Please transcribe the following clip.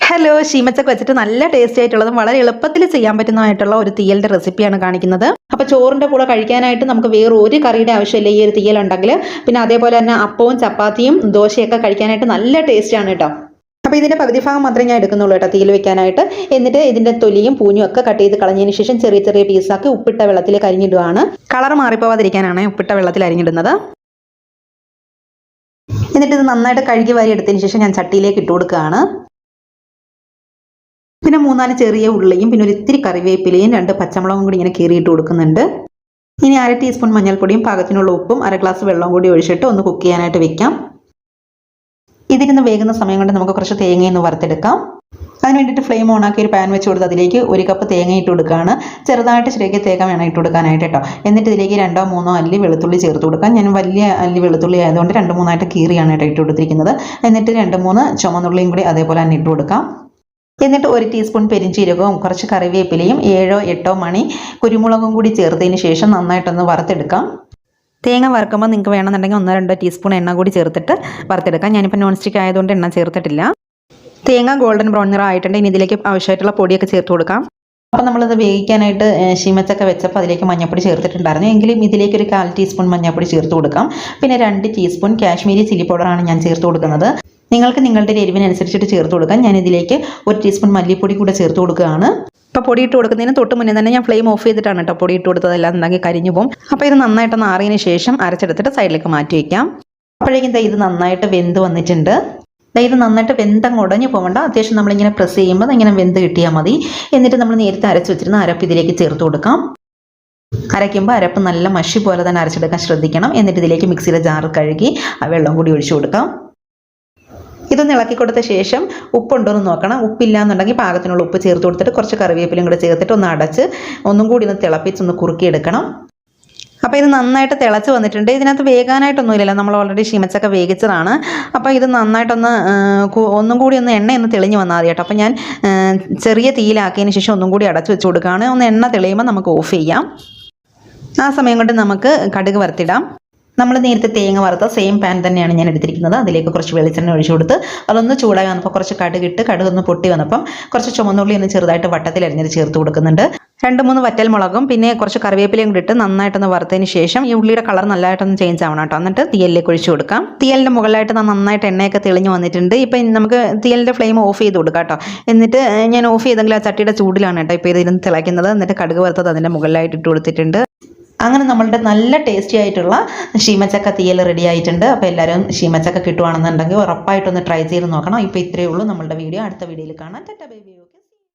Hello ശീമച്ചക്ക വെച്ചിട്ട് നല്ല tasty ആയിട്ടുള്ളതും വളരെ എളുപ്പത്തിൽ ചെയ്യാൻ പറ്റുന്നതായിട്ടുള്ള ഒരു തീയലിന്റെ റെസിപ്പിയാണ് കാണിക്കുന്നത്. അപ്പോൾ ചോറിന്റെ കൂടെ കഴിക്കാനായിട്ട് നമുക്ക് വേറെ ഒരു കറിയുടെ ആവശ്യമില്ല ഈ ഒരു തീയൽ ഉണ്ടെങ്കിൽ. പിന്നെ അതേപോലെ തന്നെ അപ്പവും ചപ്പാത്തിയും ദോശയൊക്കെ കഴിക്കാനായിട്ട് നല്ല ടേസ്റ്റാണ് കേട്ടോ അപ്പോൾ ഇതിന്റെ പകുതി ഭാഗം മാത്രമേ ഞാൻ എടുക്കുന്നുള്ളൂ കേട്ടോ തീയിൽ വെക്കാനായിട്ട്. എന്നിട്ട് ഇതിന്റെ തൊലിയും പൂഞ്ഞും ഒക്കെ കട്ട് ചെയ്ത് കളഞ്ഞതിന് ശേഷം ചെറിയ ചെറിയ പീസാക്കി ഉപ്പിട്ട വെള്ളത്തിൽ കരിഞ്ഞിടുകയാണ് കളർ മാറിപ്പോവാതിരിക്കാനാണ് ഉപ്പിട്ട വെള്ളത്തിൽ അരിഞ്ഞിടുന്നത്. എന്നിട്ട് ഇത് നന്നായിട്ട് കഴുകി വാരി എടുത്തതിന് ശേഷം ഞാൻ ചട്ടിയിലേക്ക് ഇട്ട് കൊടുക്കുകയാണ്. പിന്നെ മൂന്നാൽ ചെറിയ ഉള്ളിയും പിന്നെ ഒരു ഇത്തിരി കറിവേപ്പിലയും രണ്ട് പച്ചമുളകും കൂടി ഇങ്ങനെ കീറിയിട്ട് കൊടുക്കുന്നുണ്ട്. ഇനി അര ടീസ്പൂൺ മഞ്ഞൾപ്പൊടിയും പാകത്തിനുള്ള ഉപ്പും അര ഗ്ലാസ് വെള്ളവും കൂടി ഒഴിച്ചിട്ട് ഒന്ന് കുക്ക് ചെയ്യാനായിട്ട് വെക്കാം. ഇതിരുന്ന് വേകുന്ന സമയം കൊണ്ട് നമുക്ക് കുറച്ച് തേങ്ങയൊന്ന് വറുത്തെടുക്കാം. അതിന് വേണ്ടിയിട്ട് ഫ്ലെയിം ഓണാക്കി ഒരു പാൻ വെച്ച് കൊടുത്ത് അതിലേക്ക് ഒരു കപ്പ് തേങ്ങ ഇട്ട് കൊടുക്കുകയാണ്. ചെറുതായിട്ട് ശരിയാക്കി തേങ്ങ വേണം ഇട്ട് കൊടുക്കാനായിട്ട് കേട്ടോ എന്നിട്ട് ഇതിലേക്ക് രണ്ടോ മൂന്നോ അല്ലി വെളുത്തുള്ളി ചേർത്ത് കൊടുക്കാം. ഞാൻ വലിയ അല്ലി വെളുത്തുള്ളി ആയതുകൊണ്ട് രണ്ട് മൂന്നായിട്ട് കീറിയാണ് കേട്ടോ ഇട്ട് കൊടുത്തിരിക്കുന്നത്. എന്നിട്ട് രണ്ട് മൂന്ന് ചുമന്നുള്ളിയും കൂടി അതേപോലെ തന്നെ ഇട്ട് കൊടുക്കാം. എന്നിട്ട് ഒരു ടീസ്പൂൺ പെരിഞ്ചീരകവും കുറച്ച് കറിവേപ്പിലയും ഏഴോ എട്ടോ മണി കുരുമുളകും കൂടി ചേർത്തതിന് ശേഷം നന്നായിട്ടൊന്ന് വറുത്തെടുക്കാം. തേങ്ങ വറുക്കുമ്പോൾ നിങ്ങൾക്ക് വേണമെന്നുണ്ടെങ്കിൽ ഒന്നോ രണ്ടോ ടീസ്പൂൺ എണ്ണ കൂടി ചേർത്തിട്ട് വറുത്തെടുക്കാം. ഞാനിപ്പോൾ നോൺ സ്റ്റിക്ക് ആയതുകൊണ്ട് എണ്ണ ചേർത്തിട്ടില്ല. തേങ്ങ ഗോൾഡൻ ബ്രൗൺ നിറം ആയിട്ടുണ്ട്. ഇനി ഇതിലേക്ക് ആവശ്യമായിട്ടുള്ള പൊടിയൊക്കെ ചേർത്ത് കൊടുക്കാം. അപ്പോൾ നമ്മളിത് വേവിക്കാനായിട്ട് ശീമച്ചക്ക വെച്ചപ്പോൾ അതിലേക്ക് മഞ്ഞപ്പൊടി ചേർത്തിട്ടുണ്ടായിരുന്നു. എങ്കിലും ഇതിലേക്ക് ഒരു കാൽ ടീസ്പൂൺ മഞ്ഞപ്പൊടി ചേർത്ത് കൊടുക്കാം. പിന്നെ രണ്ട് ടീസ്പൂൺ കാശ്മീരി ചില്ലി പൗഡറാണ് ഞാൻ ചേർത്ത് കൊടുക്കുന്നത്. നിങ്ങൾക്ക് നിങ്ങളുടെ എരിവിനനുസരിച്ചിട്ട് ചേർത്ത് കൊടുക്കാം. ഞാൻ ഇതിലേക്ക് ഒരു ടീസ്പൂൺ മല്ലിപ്പൊടി കൂടെ ചേർത്ത് കൊടുക്കുകയാണ്. അപ്പോൾ പൊടി ഇട്ട് കൊടുക്കുന്നതിന് തൊട്ട് മുന്നേ തന്നെ ഞാൻ ഫ്ലെയിം ഓഫ് ചെയ്തിട്ടാണ് കേട്ടോ പൊടി ഇട്ട് കൊടുത്തതെല്ലാം ഉണ്ടെങ്കിൽ കരിഞ്ഞു പോകും. അപ്പോൾ ഇത് നന്നായിട്ട് ആറിയതിന് ശേഷം അരച്ചെടുത്തിട്ട് സൈഡിലേക്ക് മാറ്റി വയ്ക്കാം അപ്പോഴേക്കും ഇത് നന്നായിട്ട് വെന്ത് വന്നിട്ടുണ്ട്. ഇത് നന്നായിട്ട് വെന്തങ്ങ് ഉടഞ്ഞു പോകണ്ട അത്യാവശ്യം നമ്മളിങ്ങനെ പ്രസ് ചെയ്യുമ്പോൾ ഇങ്ങനെ വെന്ത് കിട്ടിയാൽ മതി. എന്നിട്ട് നമ്മൾ നേരത്തെ അരച്ച് വെച്ചിരുന്ന അരപ്പ് ഇതിലേക്ക് ചേർത്ത് കൊടുക്കാം. അരയ്ക്കുമ്പോൾ അരപ്പ് നല്ല മഷി പോലെ തന്നെ അരച്ചെടുക്കാൻ ശ്രദ്ധിക്കണം. എന്നിട്ട് ഇതിലേക്ക് മിക്സിയിലെ ജാറ് കഴുകി ആ വെള്ളം കൂടി ഒഴിച്ചു കൊടുക്കാം. ഇതൊന്ന് ഇളക്കി കൊടുത്ത ശേഷം ഉപ്പുണ്ടോ എന്ന് നോക്കണം. ഉപ്പില്ല എന്നുണ്ടെങ്കിൽ പാകത്തിനുള്ള ഉപ്പ് ചേർത്ത് കൊടുത്തിട്ട് കുറച്ച് കറിവേപ്പിലും കൂടെ ചേർത്തിട്ട് ഒന്ന് അടച്ച് ഒന്നും കൂടി ഒന്ന് തിളപ്പിച്ച് ഒന്ന് കുറുക്കിയെടുക്കണം. അപ്പോൾ ഇത് നന്നായിട്ട് തിളച്ച് വന്നിട്ടുണ്ട്. ഇതിനകത്ത് വേകാനായിട്ടൊന്നുമില്ലല്ലോ. നമ്മൾ ഓൾറെഡി ശീമച്ചക്ക വേവിച്ചതാണ്. അപ്പോൾ ഇത് നന്നായിട്ടൊന്ന് ഒന്നും കൂടി ഒന്ന് എണ്ണ ഒന്ന് തെളിഞ്ഞ് വന്നാൽ മതി കേട്ടോ. അപ്പോൾ ഞാൻ ചെറിയ തീയിലാക്കിയതിന് ശേഷം ഒന്നും കൂടി അടച്ച് വെച്ച് കൊടുക്കുകയാണ്. ഒന്ന് എണ്ണ തെളിയുമ്പോൾ നമുക്ക് ഓഫ് ചെയ്യാം. ആ സമയം കൊണ്ട് നമുക്ക് കടുക് വറുത്തിടാം. നമ്മൾ നേരത്തെ തേങ്ങ വറുത്ത സെയിം പാൻ തന്നെയാണ് ഞാൻ എടുത്തിരിക്കുന്നത്. അതിലേക്ക് കുറച്ച് വെളിച്ചെണ്ണ ഒഴിച്ചു കൊടുത്ത് അതൊന്ന് ചൂടായി വന്നപ്പോൾ കുറച്ച് കടുക് ഒന്ന് പൊട്ടി വന്നപ്പം കുറച്ച് ചുമന്നുള്ളി ഒന്ന് ചെറുതായിട്ട് വട്ടത്തിൽ അരിഞ്ഞത് ചേർത്ത് കൊടുക്കുന്നുണ്ട്. രണ്ട് മൂന്ന് വറ്റൽ മുളകും പിന്നെ കുറച്ച് കറിവേപ്പിലയും കൂടി ഇട്ട് നന്നായിട്ടൊന്ന് വറുത്തതിന് ശേഷം ഈ ഉള്ളിയുടെ കളർ നല്ലതായിട്ടൊന്ന് ചേഞ്ച് ആവണം കേട്ടോ. എന്നിട്ട് തീയലിലേക്ക് ഒഴിച്ചു കൊടുക്കാം. തീയലിന്റെ മുകളിലായിട്ട് നന്നായിട്ട് എണ്ണയൊക്കെ തെളിഞ്ഞ് വന്നിട്ടുണ്ട്. ഇപ്പം നമുക്ക് തീയലിന്റെ ഫ്ലെയിം ഓഫ് ചെയ്ത് കൊടുക്കാം കേട്ടോ. എന്നിട്ട് ഞാൻ ഓഫ് ചെയ്തെങ്കിൽ ആ ചട്ടിയുടെ ചൂടിലാണ് കേട്ടോ ഇപ്പോൾ ഇതിരുന്ന് തിളയ്ക്കുന്നത്. എന്നിട്ട് കടുക് വറുത്തത് അതിന്റെ മുകളിലായിട്ട് ഇട്ട് കൊടുത്തിട്ടുണ്ട്. അങ്ങനെ നമ്മളുടെ നല്ല ടേസ്റ്റി ആയിട്ടുള്ള ഷീമച്ചക്ക തീയൽ റെഡി ആയിട്ടുണ്ട്. അപ്പോൾ എല്ലാവരും ഷീമച്ചക്ക കിട്ടുവാണെന്നുണ്ടെങ്കിൽ ഉറപ്പായിട്ടൊന്ന് ട്രൈ ചെയ്ത് നോക്കണം. ഇപ്പോൾ ഇത്രയേ ഉള്ളൂ. നമ്മളുടെ വീഡിയോ അടുത്ത വീഡിയോയിൽ കാണാം. Tata bye bye okay